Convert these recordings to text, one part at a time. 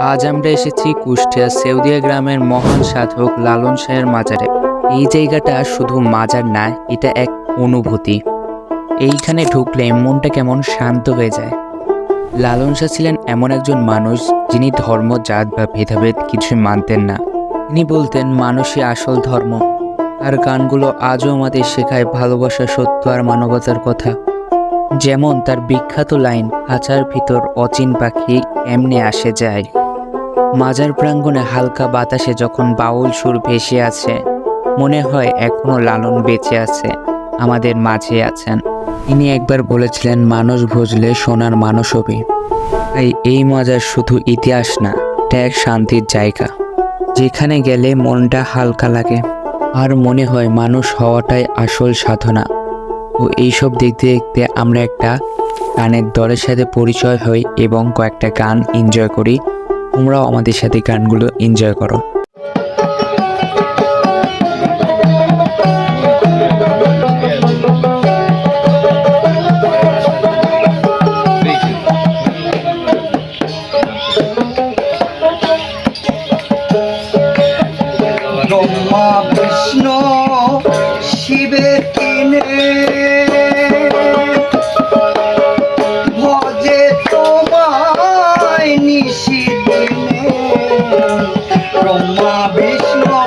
আজ আমরা এসেছি কুষ্টিয়া সেউদিয়া গ্রামের মহান সাধক লালন শাহের মাজারে। এই জায়গাটা শুধু মাজার না এটা এক অনুভূতি। এইখানে ঢুকলে মনটা কেমন শান্ত হয়ে যায়। লালন শাহ ছিলেন এমন একজন মানুষ যিনি ধর্ম, জাত বা ভেদাভেদ কিছুই মানতেন না। তিনি বলতেন, মানুষই আসল ধর্ম। আর গানগুলো আজও আমাদের শেখায় ভালোবাসা, সত্য আর মানবতার কথা। যেমন তার বিখ্যাত লাইন, আচার ভিতর অচিন পাখি এমনি আসে যায়। মাজার প্রাঙ্গণে হালকা বাতাসে যখন বাউল সুর ভেসে আছে, মনে হয় এখনও লালন বেঁচে আছে, আমাদের মাঝে আছেন। তিনি একবার বলেছিলেন, মানুষ বুঝলে সোনার মানুষ হবে। তাই এই মাজার শুধু ইতিহাস না এটা এক শান্তির জায়গা। যেখানে গেলে মনটা হালকা লাগে, আর মনে হয় মানুষ হওয়াটাই আসল সাধনা। তো এইসব দেখতে দেখতে আমরা একটা গানের দলের সাথে পরিচয় হই এবং কয়েকটা গান এনজয় করি। তোমরাও আমাদের সাথে গানগুলো এনজয় করো। ব্রহ্মা বিষ্ণু শিবের কিনে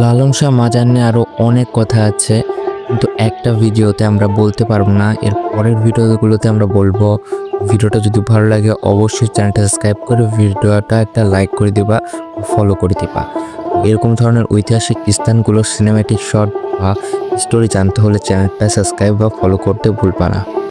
লালন শাহ মাজার নিয়ে আরও অনেক কথা আছে, কিন্তু একটা ভিডিওতে আমরা বলতে পারব না, এর পরের ভিডিওগুলোতে আমরা বলব। ভিডিওটা যদি ভালো লাগে, অবশ্যই চ্যানেলটা সাবস্ক্রাইব করে ভিডিওটা একটা লাইক করে দিবা ফলো করে দিবা। এরকম ধরনের ঐতিহাসিক স্থানগুলোর সিনেম্যাটিক শট বা স্টোরি জানতে হলে চ্যানেলটা সাবস্ক্রাইব বা ফলো করতে ভুলবা না।